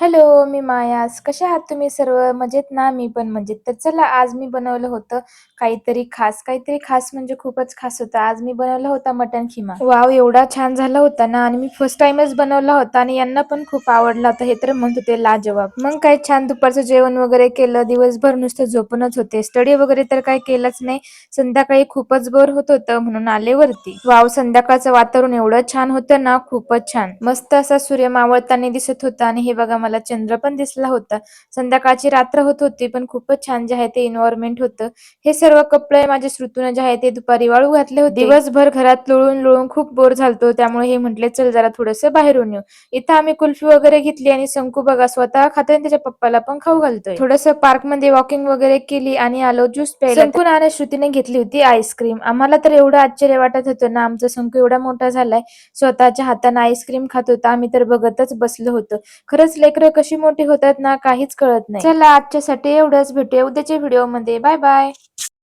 Hello, मी मायास. कशा आहात तुम्ही सर्व? मजेत ना? मी पण मजेत. तर चला आज मी बनवलं होतं काहीतरी खास. काहीतरी खास म्हणजे खूपच खास होतं. आज मी बनवला होता मटण खिमा. वाव एवढा छान झाला होता ना आणि मी फर्स्ट टाइमच बनवला होता आणि यांना पण खूप आवडला होता. हे तर म्हणत होते लाजवाब. मग काय छान दुपारचं जेवण वगैरे केलं. दिवसभर नुसतं झोपूनच होते. स्टडी वगैरे तर काही केलंच नाही. संध्याकाळी खूपच बोर होत होतं म्हणून आले वरती. वाव संध्याकाळचं वातावरण एवढं छान होतं ना, खूपच छान. मस्त असा सूर्य मावळताना दिसत होता आणि हे बघा मला चंद्र पण दिसला होता. संध्याकाळची रात्र होत होती पण खूपच छान जे आहे ते एन्व्हायरमेंट होतं. हे सर्व कपडे माझ्या श्रुतून जे आहे ते दुपारी वाळू घातले होते. दिवसभर घरात लोळून लोळून खूप बोर झालतो त्यामुळे हे म्हटले चल जरा थोडस बाहेरून येऊ. इथं आम्ही कुल्फी वगैरे घेतली आणि शंकू बघा स्वतः खातोय आणि त्याच्या पप्पाला पण खाऊ घालतोय. थोडंसं पार्कमध्ये वॉकिंग वगैरे केली आणि आलो ज्यूस प्यायला. शंकून आणि श्रुतीने घेतली होती आईस्क्रीम. आम्हाला तर एवढं आश्चर्य वाटत होतं ना आमचा शंकू एवढा मोठा झालाय स्वतःच्या हाताने आईस्क्रीम खात होता. आम्ही तर बघतच बसलो होतो. खरंच लेकरं कशी मोठी होतात ना काहीच कळत नाही. चला आजच्यासाठी एवढंच भेटूया उद्याच्या व्हिडिओमध्ये. Bye bye.